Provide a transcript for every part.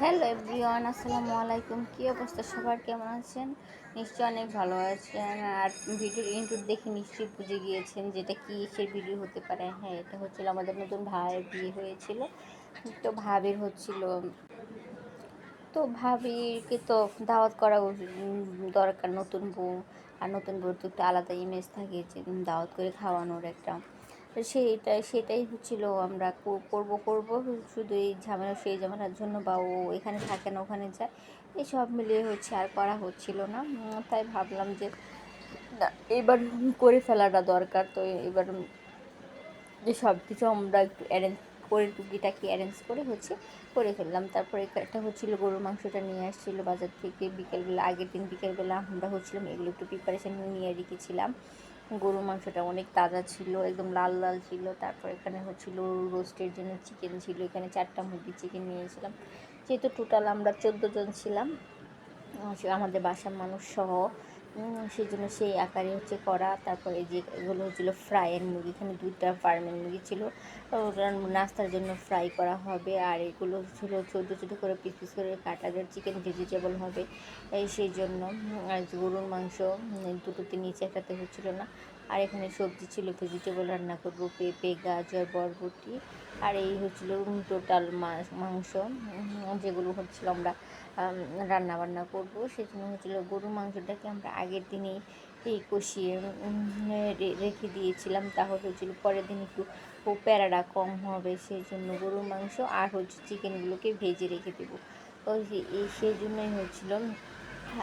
Hello everyone, আসসালামু আলাইকুম। কী অবস্থা? সবার কেমন আছেন? নিশ্চয়ই অনেক ভালো আছেন। আর ভিডিওর ইন্টুর দেখে নিশ্চয়ই বুঝে গিয়েছেন যেটা কী সে ভিডিও হতে পারে। হ্যাঁ এটা হচ্ছিল আমাদের নতুন ভাইয়ের বিয়ে হয়েছিল। তো ভাবির হচ্ছিল, তো ভাবিকে তো দাওয়াত করা দরকার নতুন বউ। আর নতুন বউর তো একটা আলাদা ইমেজ থাকে যে দাওয়াত করে খাওয়ানোর একটা। সেইটা সেটাই হচ্ছিল আমরা করব করব। শুধু এই ঝামেলা, সেই ঝামেলার জন্য বা ও এখানে থাকে না, ওখানে যায়। এই সব মিলিয়ে হচ্ছে আর করা হচ্ছিল না। তাই ভাবলাম যে, না, এবার করে ফেলাটা দরকার। তো এবার যে সব কিছু আমরা একটু অ্যারেঞ্জ করে, টুকিটাকি অ্যারেঞ্জ করে হচ্ছে করে ফেললাম। তারপরে একটা হচ্ছিল গরুর মাংসটা নিয়ে আসছিল বাজার থেকে। বিকেলবেলা, আগের দিন বিকেলবেলা আমরা হচ্ছিলাম, এগুলো একটু প্রিপারেশান নিয়ে রেখেছিলাম। গরুর মাংসটা অনেক তাজা ছিল, একদম লাল লাল ছিল। তারপর এখানে হচ্ছিল রোস্টের জন্য চিকেন ছিল। এখানে চারটা মুরগি চিকেন নিয়েছিলাম। যেহেতু টোটাল আমরা চোদ্দ জন ছিলাম, আমাদের বাসার মানুষ সহ সেই জন্য সেই আকারে হচ্ছে করা। তারপরে যে এগুলো হচ্ছিল ফ্রাইয়ের মুরগি। এখানে দুইটা ফার্মের মুরগি ছিল। ওটা নাস্তার জন্য ফ্রাই করা হবে। আর এগুলো ছিল ছোটো ছোটো করে পিস পিস করে কাটা যায়। চিকেন ভেজিটেবল হবে। সেই জন্য আর গরুর মাংস দুটোতে নিচে একটাতে হচ্ছিল না। আর এখানে সবজি ছিল, ভেজিটেবল রান্না করব, পেঁপে, গাজর, বরবটি। আর এই হচ্ছিল টোটাল মাংস। যেগুলো হচ্ছিল আমরা রান্না বান্না করব। সেজন্য হচ্ছিল গরুর মাংসটাকে আমরা আগের দিনেই এই কষিয়ে রেখে দিয়েছিলাম। তাহলে হচ্ছিল পরের দিন একটু প্যারাটা কম হবে। সেই জন্য গরুর মাংস আর হচ্ছে চিকেনগুলোকে ভেজে রেখে দেবো। তো সেই জন্যই হচ্ছিল,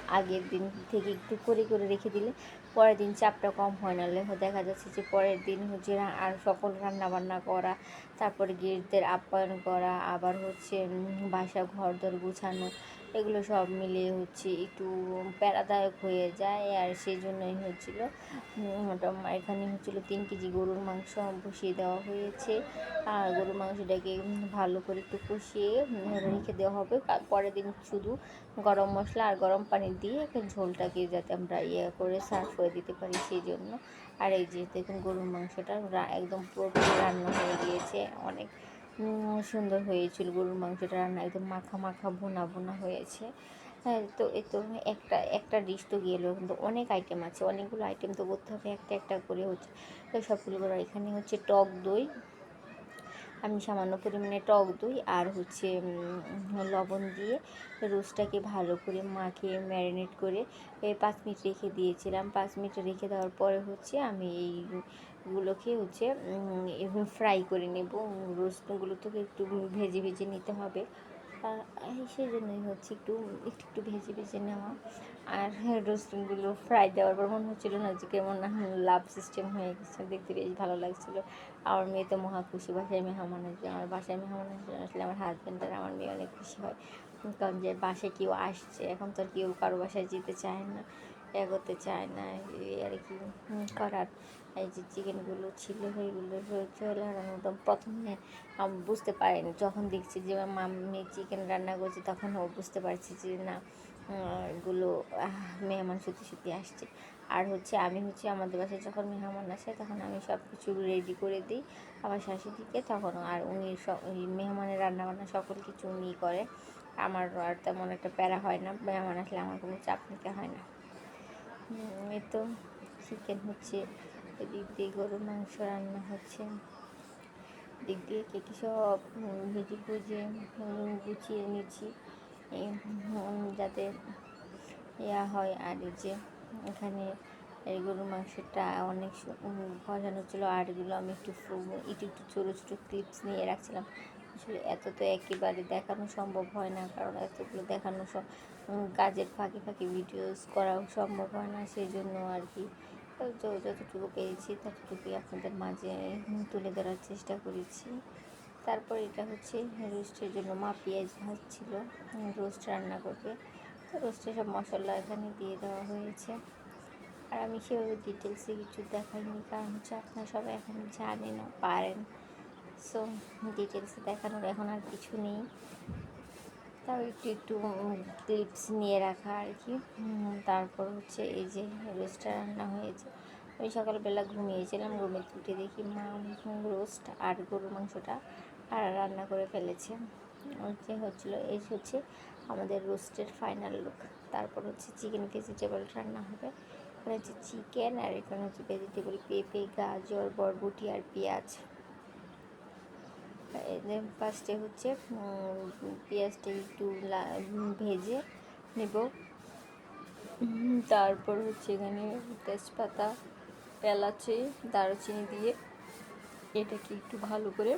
আগের দিন থেকে একটু করে করে রেখে দিলে পরের দিন চাপটা কম হয়। হ- দেখা যাচ্ছে যে পরের দিন হচ্ছে আর সকল রান্না বান্না করা, তারপরে গেস্টদের আপ্যায়ন করা, আবার হচ্ছে বাসা ঘর দর গুছানো এগুলো সব মিলিয়ে হচ্ছে একটু প্যারাদায়ক হয়ে যায়, আর সেই জন্যই হচ্ছিল এখানে হচ্ছিল তিন কেজি গরুর মাংস বসিয়ে দেওয়া হয়েছে। আর গরুর মাংসটাকে ভালো করে একটু কষিয়ে রেখে দেওয়া হবে। পরের দিন শুধু গরম মশলা আর গরম পানি দিয়ে একটা ঝোলটাকে যাতে আমরা ইয়ে করে সার্ভ করে দিতে পারি সেই জন্য আর এই যে দেখুন গরুর মাংসটা একদম পুরোপুরি রান্না হয়ে গিয়েছে, অনেক সুন্দর হয়েছিল। গরুর মাংসটা রান্না একদম মাখা মাখা বোনা বোনা হয়েছে। হ্যাঁ তো এই তো একটা একটা ডিশ তো গেলো। কিন্তু অনেক আইটেম আছে। অনেকগুলো আইটেম তো করতে হবে, একটা একটা করে হচ্ছে। তো সবগুলো এখানে হচ্ছে টক দই। আমি সামান্য পরিমাণে টক দই আর হচ্ছে লবণ দিয়ে রোস্টটাকে ভালো করে মাখিয়ে ম্যারিনেট করে পাঁচ মিনিট রেখে দিয়েছিলাম। পাঁচ মিনিট রেখে দেওয়ার পরে হচ্ছে আমি এইগুলোকে হচ্ছে ফ্রাই করে নেব। রোস্টগুলো থেকে একটু ভেজে ভেজে নিতে হবে। সেই জন্যই হচ্ছে একটু একটু একটু ভেজে ভেজে নেওয়া। আর রসুনগুলো ফ্রাই দেওয়ার পর মনে হচ্ছিল না যে কেমন লাভ সিস্টেম হয়ে গেছে। দেখতে বেশ ভালো লাগছিল। আমার মেয়ে তো মহা খুশি, বাসায় মেহমান আসবে আমার বাসায় মেহমান আসলে আসলে আমার হাজব্যান্ড আর আমার মেয়ে অনেক খুশি হয়। কারণ যে বাসায় কেউ আসছে, এখন তো আর কেউ কারও বাসায় যেতে চায় না এ করতে চায় না আর কি করার। এই যে চিকেনগুলো ছিল, সেইগুলো চলে মতো প্রথমে, আমি, বুঝতে পারিনি। যখন দেখছি যে মাম্মি চিকেন রান্না করছে, তখন ও বুঝতে পারছি যে না এগুলো মেহমান সত্যি সত্যি আসছে। আর হচ্ছে আমি হচ্ছে আমাদের বাসায় যখন মেহমান আসে, তখন আমি সব কিছু রেডি করে দিই আমার শাশুড়িকে। তখন আর উনি সব মেহমানের রান্নাবান্না সকল কিছু উনি করে। আমার আর তেমন একটা প্যারা হয় না, মেহমান আসলে আমার কোনো চাপ নিতে হয় না। এই তো, চিকেন হচ্ছে এদিক দিয়ে গরুর মাংস রান্না হচ্ছে। দিক দিয়ে কেটে সব ভেজে ভুজে গুছিয়ে নিচ্ছি। যাতে ইয়া হয়। আর যে এখানে এই গরুর মাংসটা অনেক ভজানো ছিল। আর এগুলো আমি একটু একটু একটু ছোটো ছোটো ক্লিপস নিয়ে রাখছিলাম। আসলে এত তো একেবারে দেখানো সম্ভব হয় না, কারণ এতগুলো দেখানো সব কাজের ফাঁকে ফাঁকে ভিডিওস করাও সম্ভব হয় না। সেই জন্য আর কি যতটুকু পেয়েছি, ততটুকুই আপনাদের মাঝে তুলে ধরার চেষ্টা করেছি। তারপর এটা হচ্ছে রোস্টের জন্য মা পেঁয়াজ ভাজছিল, রোস্ট রান্না করবে। তো রোস্টের সব মশলা এখানে দিয়ে দেওয়া হয়েছে। আর আমি সেভাবে ডিটেলসে কিছু দেখাইনি, কারণ হচ্ছে আপনারা সবাই এখন জানেন, পারেন। সো ডিটেলসে দেখানোর এখন আর কিছু নেই। তাও একটু একটু ক্লিপস নিয়ে রাখা আর কি। তারপর হচ্ছে এই যে রোস্টটা রান্না হয়েছে। আমি সকালবেলা ঘুমিয়েছিলাম, ঘুমে উঠে দেখি মা রোস্ট আর গরুর মাংসটা আর রান্না করে ফেলেছে। হচ্ছে, হচ্ছিল, এই হচ্ছে আমাদের রোস্টের ফাইনাল লুক তারপর হচ্ছে চিকেন ভেজিটেবল রান্না হবে। এখানে হচ্ছে চিকেন আর এখানে হচ্ছে ভেজিটেবল পেঁপে, গাজর, বরবটি আর পেঁয়াজ। ফার্স্টে হচ্ছে পেঁয়াজটা একটু ভেজে নেব। তারপর হচ্ছে এখানে তেজপাতা, এলাচি, দারুচিনি দিয়ে এটাকে একটু ভালো করে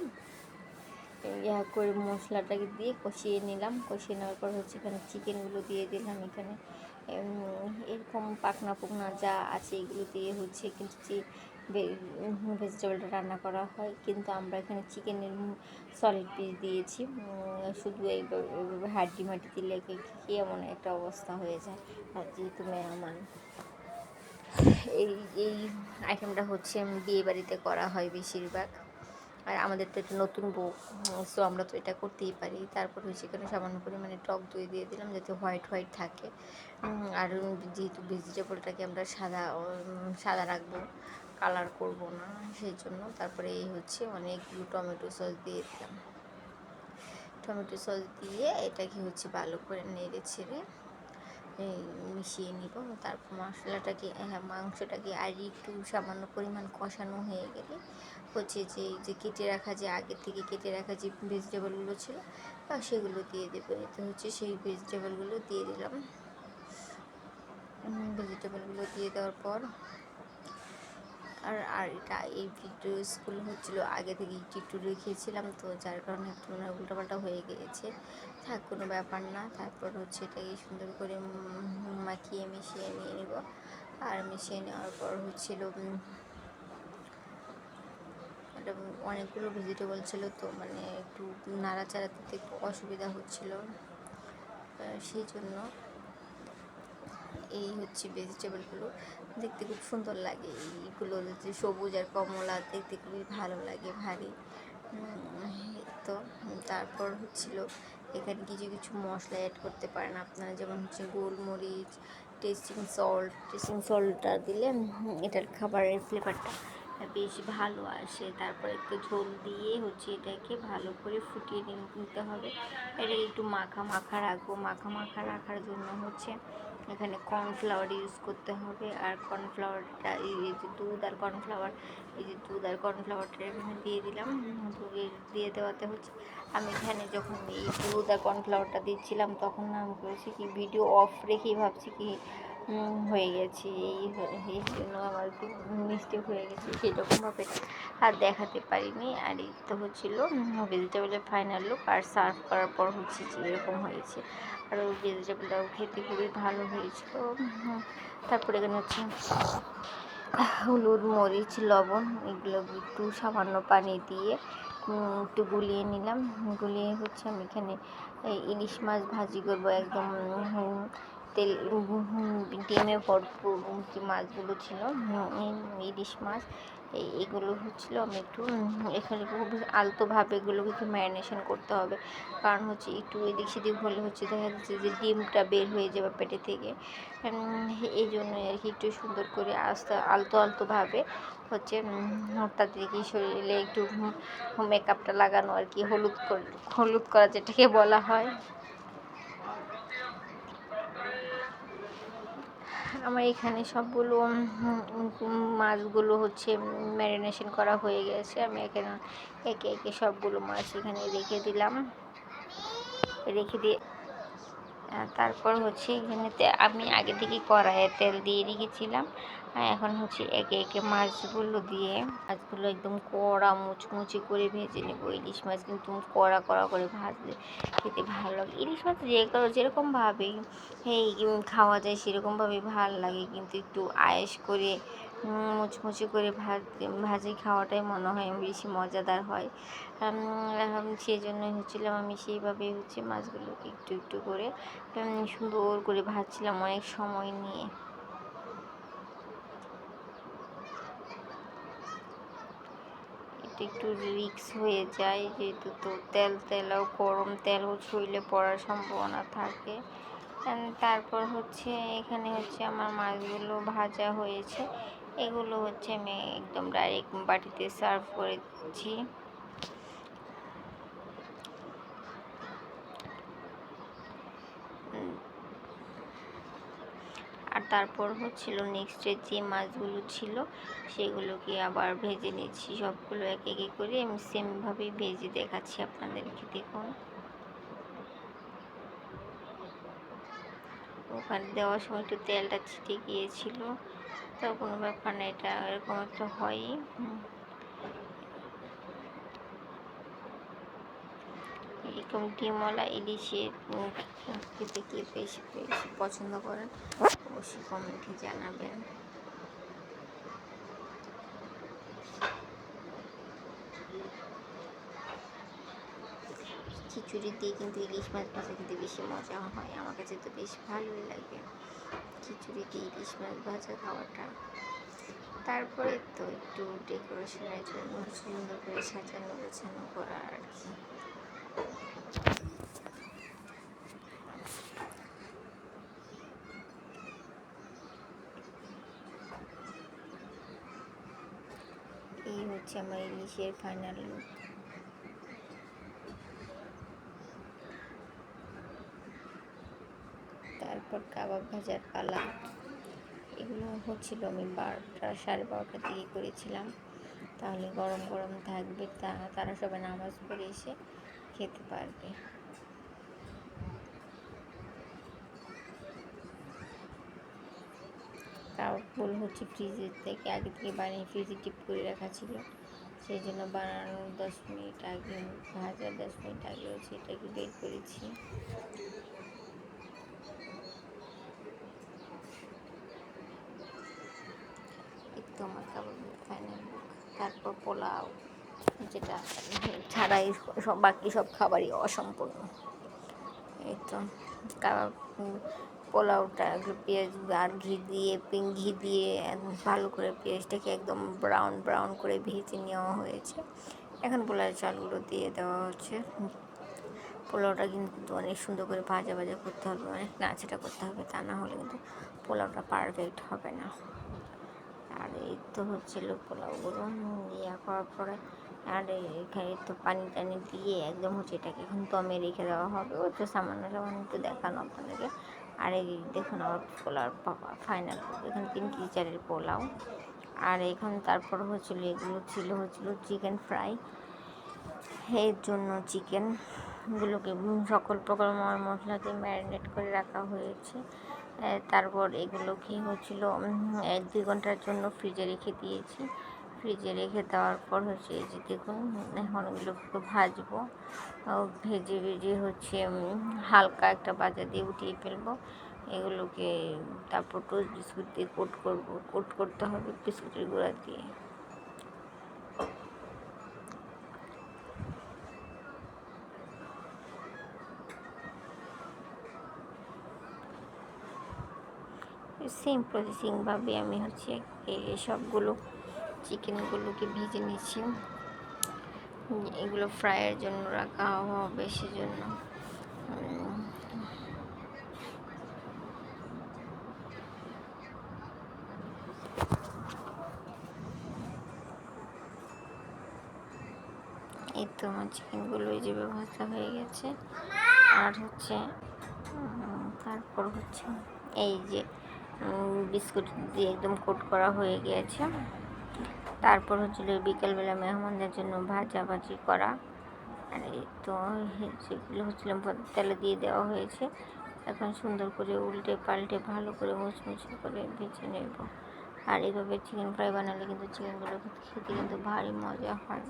ইয়া করে মশলাটাকে দিয়ে কষিয়ে নিলাম। কষিয়ে নেওয়ার পর হচ্ছে এখানে চিকেনগুলো দিয়ে দিলাম এখানে। এরকম পাকনা পুকনা যা আছে এগুলো দিয়ে হচ্ছে কিন্তু ভেজিটেবলটা রান্না করা হয়। কিন্তু আমরা এখানে চিকেনের সলিড পিস দিয়েছি। শুধু এইভাবে হাড্ডি মাটি দিলে কি এমন একটা অবস্থা হয়ে যায়। আর যেহেতু মেহমান এই এই আইটেমটা হচ্ছে বিয়ে বাড়িতে করা হয় বেশিরভাগ। আর আমাদের তো একটা নতুন বউ সো আমরা তো এটা করতেই পারি। তারপর হচ্ছে এখানে সামান্য পরিমাণে টক দই দিয়ে দিলাম যাতে হোয়াইট হোয়াইট থাকে। আর যেহেতু ভেজিটেবলটাকে আমরা সাদা সাদা রাখব কালার করব না, সেই জন্য। তারপরে এই হচ্ছে অনেকগুলো টমেটো সস দিয়ে দিলাম। টমেটো সস দিয়ে এটাকে হচ্ছে ভালো করে নেড়ে ছেড়ে মিশিয়ে নিব। তারপর মশলাটাকে হ্যাঁ মাংসটাকে আর একটু সামান্য পরিমাণ কষানো হয়ে গেলে হচ্ছে যে যে কেটে রাখা যে আগে থেকে কেটে রাখা যে ভেজিটেবলগুলো ছিল সেগুলো দিয়ে দেবো। এতে হচ্ছে সেই ভেজিটেবলগুলো দিয়ে দিলাম। ভেজিটেবলগুলো দিয়ে দেওয়ার পর আর আর এটা, এই ভিডিওসগুলো হচ্ছিল আগে থেকে একটু রেখেছিলাম তো যার কারণে একটু মানে উল্টোপাল্টা হয়ে গিয়েছে। থাক, কোনো ব্যাপার না, তারপর হচ্ছে এটাকে সুন্দর করে মাখিয়ে মিশিয়ে নিয়ে নেব। আর মিশিয়ে নেওয়ার পর হচ্ছিল অনেকগুলো ভেজিটেবল ছিল, তো মানে একটু নাড়াচাড়া দিতে একটু অসুবিধা হচ্ছিল। সেই জন্য এই হচ্ছে ভেজিটেবলগুলো দেখতে খুব সুন্দর লাগে। এইগুলো যে সবুজ আর কমলা দেখতে খুবই ভালো লাগে, ভারী। তো তারপর হচ্ছিল এখানে কিছু কিছু মশলা অ্যাড করতে পারেন আপনারা, যেমন হচ্ছে গোলমরিচ টেস্টিং সল্ট টেস্টিং সল্টটা দিলে এটার খাবারের ফ্লেভারটা বেশ ভালো আসে। তারপর একটু ঝোল দিয়ে হচ্ছে এটাকে ভালো করে ফুটিয়ে নিতে হবে। এটাকে একটু মাখা মাখা রাখব। মাখা মাখা রাখার জন্য হচ্ছে এখানে কর্নফ্লাওয়ার ইউজ করতে হবে। আর কর্নফ্লাওয়ারটা এই যে দুধ আর কর্নফ্লাওয়ার, এই যে দুধ আর কর্নফ্লাওয়ারটা এখানে দিয়ে দিলাম। দিয়ে দেওয়াতে হচ্ছে আমি এখানে যখন এই দুধ আর কর্নফ্লাওয়ারটা দিচ্ছিলাম তখন আমি করেছি কি ভিডিও অফ রেখেই ভাবছি কি হয়ে গেছে, এই এই জন্য আমার একটু মিস্টেক হয়ে গেছে সেরকমভাবে আর দেখাতে পারিনি। আর এই তো হচ্ছিল ভেজিটেবলের ফাইনাল লুক আর সার্ভ করার পর হচ্ছে যে এরকম হয়েছে। আর ওই ভেজিটেবলটাও খেতে খুবই ভালো হয়েছিল। তারপরে এখানে হচ্ছে হলুদ, মরিচ, লবণ এগুলো একটু সামান্য পানি দিয়ে একটু গুলিয়ে নিলাম। গুলিয়ে হচ্ছে আমি এখানে ইলিশ মাছ ভাজি করব একদম তেল ডিমে ভরপুর যে মাছগুলো ছিল ইলিশ মাছ এগুলো হচ্ছিল আমি একটু এখানে খুব আলতোভাবে এগুলোকে একটু ম্যারিনেশন করতে হবে। কারণ হচ্ছে একটু এদিক সেদিক হলে হচ্ছে দেখা যাচ্ছে যে ডিমটা বের হয়ে যাবে পেটে থেকে। এই জন্য আর কি একটু সুন্দর করে আস্তে, আলতো আলতোভাবে হচ্ছে তাদেরকে শরীরে একটু মেকআপটা লাগানো আর কি, হলুদ হলুদ করা যেটাকে বলা হয়। আমার এখানে সবগুলো মাছগুলো হচ্ছে ম্যারিনেশন করা হয়ে গেছে। আমি এখানে একে একে সবগুলো মাছ এখানে রেখে দিলাম। রেখে দিয়ে তারপর হচ্ছে এখানেতে আমি আগে থেকে কড়াইয়ে তেল দিয়ে রেখেছিলাম। এখন হচ্ছে একে একে মাছগুলো দিয়ে, মাছগুলো একদম কড়া মুচমুচি করে ভেজে নেব। ইলিশ মাছ কিন্তু কড়া কড়া করে ভাজলে খেতে ভালো লাগে। ইলিশ মাছ যে যেরকমভাবেই এই খাওয়া যায় সেরকমভাবে ভালো লাগে। কিন্তু একটু আয়েস করে মুচমুচি করে ভাজ ভাজি খাওয়াটাই মনে হয় বেশি মজাদার হয়। সেই জন্যই হচ্ছিলাম আমি সেইভাবেই হচ্ছে মাছগুলোকে একটু একটু করে সুন্দর করে ভাজছিলাম অনেক সময় নিয়ে। একটু রিক্স হয়ে যায়, যেহেতু তো তেল তেলও গরম তেলও ছুঁইলে পড়ার সম্ভাবনা থাকে। তারপর হচ্ছে, এখানে হচ্ছে আমার মাছগুলো ভাজা হয়েছে। এগুলো হচ্ছে আমি একদম ডাইরেক্ট বাটিতে সার্ভ করেছি আর তারপর হচ্ছিল নেক্সটের যে মাছগুলো ছিল, সেগুলোকে আবার ভেজে নিচ্ছি। সবগুলো এক একে করে আমি সেমভাবেই ভেজে দেখাচ্ছি আপনাদেরকে, দেখুন। ওখানে দেওয়ার সময় একটু তেলটা ছিটে গিয়েছিল, তো কোনো ব্যাপার না, এটা এরকম একটা হয়ই। এরকম ডিমওয়ালা, ইলিশের খেতে কে বেশি বেশি পছন্দ করেন, অবশ্যই কমেন্টে জানাবেন। খিচুড়ি দিয়ে কিন্তু ইলিশ মাছ ভাজা খেতে বেশি মজা হয়, আমার কাছে তো বেশ ভালোই লাগে। খিচুড়ি দিয়ে ইলিশ মাছ ভাজা খাওয়াটা। তারপরে তো একটু ডেকোরেশনের জন্য সুন্দর করে সাজানো গোছানো করা আর কি। এই হচ্ছে আমার ইলিশের ফাইনাল লুক তারপর কাবাব ভাজার পালা। এগুলো হচ্ছিল আমি বারোটা সাড়ে বারোটার দিকে করেছিলাম। তাহলে গরম গরম থাকবে, তা তারা সবাই নামাজ পড়ে এসে খেতে পারবে। কাবাবগুলো হচ্ছে ফ্রিজের থেকে, আগে থেকে বানিয়ে ফ্রিজে টিপ করে রাখা ছিল। সেই জন্য বানানোর দশ মিনিট আগে ভাজা দশ মিনিট আগে হচ্ছে এটাকে বের করেছি। একটু আমার কাবাবের ফাইনাল তারপর পোলাও। যেটা ছাড়াই সব বাকি সব খাবারই অসম্পূর্ণ। এই তো কাবাব পোলাওটা পেঁয়াজ আর ঘি দিয়ে ঘি দিয়ে ভালো করে পেঁয়াজটাকে একদম ব্রাউন ব্রাউন করে ভেজে নেওয়া হয়েছে। এখন পোলাও চালগুলো দিয়ে দেওয়া হচ্ছে। পোলাওটা কিন্তু অনেক সুন্দর করে ভাজা ভাজা করতে হবে অনেক নাচাটা করতে হবে, তা না হলে কিন্তু পোলাওটা পারফেক্ট হবে না। আর এই তো হচ্ছিল পোলাওগুলো ইয়া করার পরে আর এখানে তো পানি টানি দিয়ে একদম হচ্ছে এটাকে এখন দমে রেখে দেওয়া হবে। ও তো সামান্য সামান্য একটু দেখানো আপনাদেরকে। আর এই দেখুন আমার পোলার ফাইনাল এখানে তিন কেজি চালের পোলাও। আর এখন তারপর হচ্ছিল, এগুলো ছিল হচ্ছিল চিকেন ফ্রাই এর জন্য চিকেনগুলোকে সকল প্রকার মশলা দিয়ে ম্যারিনেট করে রাখা হয়েছে। তারপর এগুলোকে হচ্ছিল এক দুই ঘণ্টার জন্য ফ্রিজে রেখে দিয়েছি। ফ্রিজে রেখে দেওয়ার পর হচ্ছে এই যে দেখুন, এখন ওগুলোকে ভাজবো। ভেজে ভেজে হচ্ছে হালকা একটা বাজা দিয়ে উঠিয়ে ফেলব। এগুলোকে তারপর টোস্ট বিস্কুট দিয়ে কোট করব। কোট করতে হবে বিস্কুটের গুঁড়া দিয়ে। সেম প্রসেসিংভাবে আমি হচ্ছে এই সবগুলো চিকেনগুলোকে ভেজে নিচ্ছি এগুলো ফ্রাইয়ের জন্য রাখা হবে সেজন্য। এই তো আমার চিকেনগুলো এই যে ব্যবস্থা হয়ে গেছে। আর হচ্ছে তারপর হচ্ছে এই যে বিস্কুট দিয়ে একদম কোট করা হয়ে গিয়েছে তারপর হচ্ছিল বিকেলবেলা মেহমানদের জন্য ভাজাভাজি করা। আর তো সেগুলো হচ্ছিল তেলে দিয়ে দেওয়া হয়েছে। এখন সুন্দর করে উল্টে পাল্টে ভালো করে মুচমুচে করে ভেজে নেব। আর এইভাবে চিকেন ফ্রাই বানালে কিন্তু চিকেনগুলো খেতে কিন্তু ভারী মজা হয়।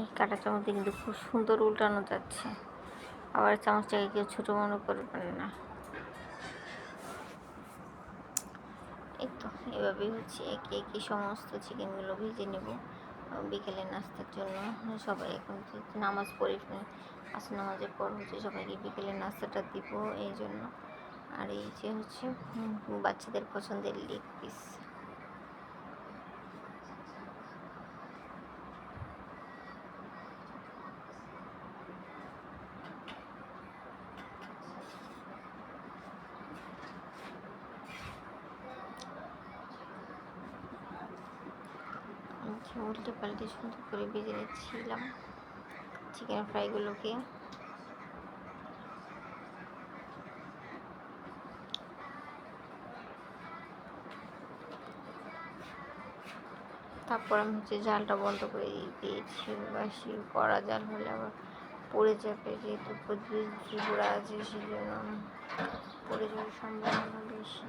এই কাটা চামচে কিন্তু খুব সুন্দর উল্টানো যাচ্ছে। আবার চামচটাকে কেউ ছোটো মনে করবেন না। এই তো, এভাবেই হচ্ছে। একে একে সমস্ত চিকেনগুলো ভেজে নেব। বিকেলে নাস্তার জন্য সবাই এখন নামাজ পড়ে, আসর নামাজের পর হচ্ছে সবাইকে বিকেলে নাস্তাটা দিব এই জন্য। আর এই যে হচ্ছে বাচ্চাদের পছন্দের লেগ পিস হচ্ছে উল্টে পাল্টে সুন্দর করে ভেজে নিচ্ছিলাম চিকেন ফ্রাইগুলোকে তারপর আমি হচ্ছে জালটা বন্ধ করে দিয়েছি, বাসি কড়া জাল হলে আবার পড়ে যাবে যেহেতু জুড়া আছে সেই জন্য পড়ে যাওয়ার সম্ভাবনা বেশি।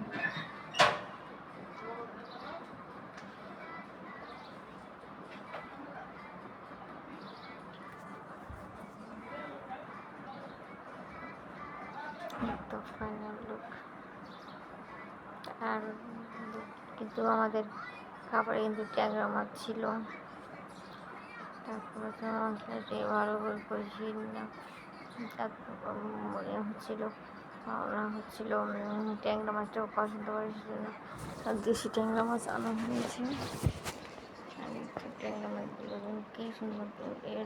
কিন্তু আমাদের খাবারে কিন্তু ট্যাংরা মাছ ছিল। তারপরে তো মশলাটি ভালো করে কষিয়ে নিলাম। তারপর মনে হচ্ছিল ওরা হচ্ছিল ট্যাংরা মাছটাও পছন্দ করে, সেজন্য আর দেশি ট্যাংরা মাছ আনা হয়েছে। ট্যাংরা মাছগুলো কি সুন্দর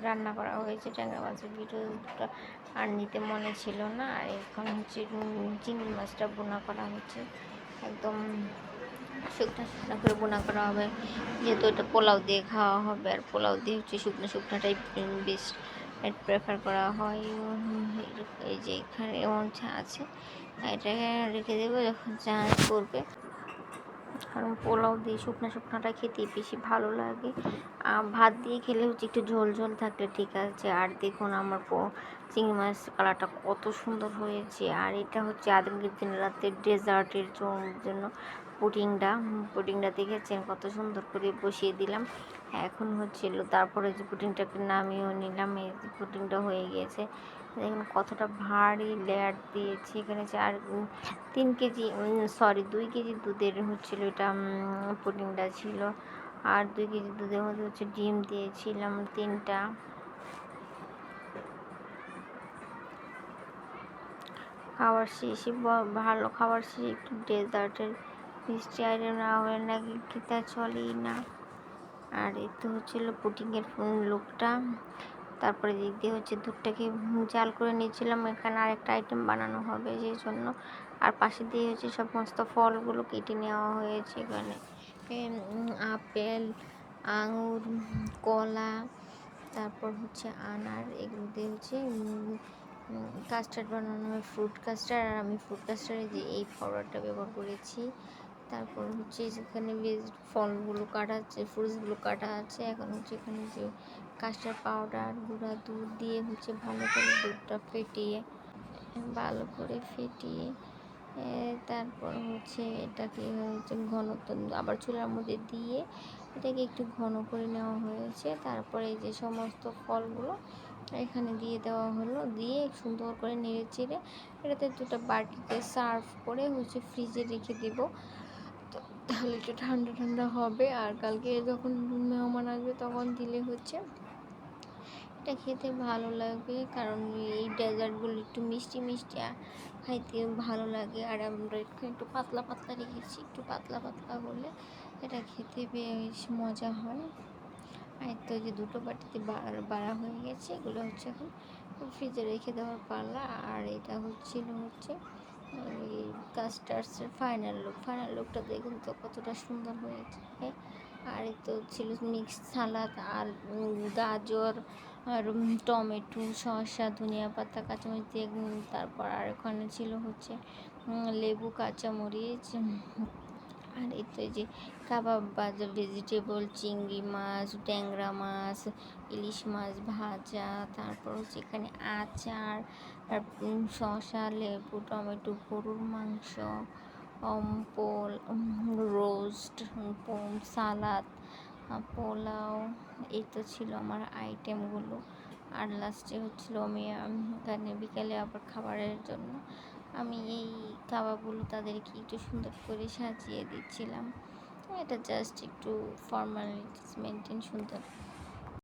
রান্না করা হয়েছে। ট্যাংরা মাছের ভিডিওটা আর নিতে মনে ছিল না। আর এখন হচ্ছে চিংড়ি মাছটা বোনা করা হচ্ছে। একদম শুকনো শুকনো করে বোনা করা হবে। যেহেতু এটা পোলাও দিয়ে খাওয়া হবে, আর পোলাও দিয়ে হচ্ছে শুকনো শুকনোটাই বেশ প্রেফার করা হয়। এই যে এখানে এমন আছে এটাকে রেখে দেবো যখন চা করবে। কারণ পোলাও দিয়ে শুকনো শুকনোটা খেতে বেশি ভালো লাগে। ভাত দিয়ে খেলে হচ্ছে একটু ঝোল ঝোল থাকলে ঠিক আছে। আর দেখুন আমার চিংড়ি মাছ কালারটা কত সুন্দর হয়েছে। আর এটা হচ্ছে আদমগীর দিন রাতের ডেজার্টের জন্য পুডিংটা পুডিংটা দেখেছেন? কত সুন্দর করে বসিয়ে দিলাম। এখন হচ্ছিল তারপরে যে পুডিংটাকে নামিয়েও নিলাম, এই পুডিংটা হয়ে গিয়েছে। দেখুন কতটা ভারী লেয়ার দিয়েছি এখানে চার তিন কেজি সরি, দুই কেজি দুধের হচ্ছিল এটা পুডিংটা ছিল। আর দুই কেজি দুধের মধ্যে হচ্ছে ডিম দিয়েছিলাম তিনটা। খাবার শেষে ভালো খাবার শেষে একটু ডেজার্টের আইটেম না হলে নাকি খেতে চলেই না। আর এই তো হচ্ছিল পুটিংয়ের লুকটা। তারপরে দিক দিয়ে হচ্ছে দুধটাকে জাল করে নিয়েছিলাম। এখানে আরেকটা আইটেম বানানো হবে সেই জন্য আর পাশে দিয়ে হচ্ছে সমস্ত ফলগুলো কেটে নেওয়া হয়েছে এখানে। আপেল, আঙুর, কলা, তারপর হচ্ছে আনার, এগুলো দিয়ে হচ্ছে কাস্টার্ড বানানো হয় ফ্রুট কাস্টার্ড আর আমি ফ্রুট কাস্টার্ডে যে এই পাউডারটা ব্যবহার করেছি তারপর হচ্ছে যেখানে ভেজ ফলগুলো কাটা আছে ফ্রুটসগুলো কাটা আছে, এখন হচ্ছে এখানে যে কাস্টার্ড পাউডার, গুঁড়া দুধ দিয়ে হচ্ছে ভালো করে দুধটা ফেটিয়ে, ভালো করে ফেটিয়ে তারপর হচ্ছে এটাকে হচ্ছে ঘন আবার চুলার মধ্যে দিয়ে এটাকে একটু ঘন করে নেওয়া হয়েছে। তারপরে যে সমস্ত ফলগুলো এখানে দিয়ে দেওয়া হলো, দিয়ে সুন্দর করে নেড়ে চেড়ে এটাতে দুটো বাটিতে সার্ভ করে হচ্ছে ফ্রিজে রেখে দেবো। তাহলে একটু ঠান্ডা ঠান্ডা হবে। আর কালকে যখন মেহমান আসবে তখন দিলে হচ্ছে এটা খেতে ভালো লাগবে কারণ এই ডেজার্টগুলো একটু মিষ্টি মিষ্টি খাইতে ভালো লাগে। আর আমরা একটু একটু পাতলা পাতলা রেখেছি, একটু পাতলা পাতলা হলে এটা খেতে বেশ মজা হয়। আর তো যে দুটো বাটিতে বাড়া হয়ে গেছে, এগুলো হচ্ছে এখন ফ্রিজে রেখে দেওয়ার পালা আর এটা হচ্ছিল হচ্ছে কাস্টার্ডসের ফাইনাল লুক ফাইনাল লুকটা দেখুন তো কতটা সুন্দর হয়েছে। আর এই তো ছিল মিক্স সালাদ আর গাজর, আর টমেটো, শসা, ধনিয়া পাতা, কাঁচামরিচ দিয়ে তারপর আর ওখানে ছিল হচ্ছে লেবু, কাঁচামরিচ আর এই তো যে কাবাব ভাজা ভেজিটেবল চিংড়ি মাছ, ট্যাংরা মাছ, ইলিশ মাছ ভাজা, তারপর হচ্ছে এখানে আচার শসা, লেবু, টমেটো, গরুর মাংস পোল রোস্ট সালাদ পোলাও, এই তো ছিল আমার আইটেমগুলো। আর লাস্টে হচ্ছিল আমি এখানে বিকেলে আবার খাবারের জন্য আমি এই কাবাবগুলো তাদেরকে একটু সুন্দর করে সাজিয়ে দিচ্ছিলাম। এটা জাস্ট একটু ফর্মালিটিস মেনটেন সুন্দর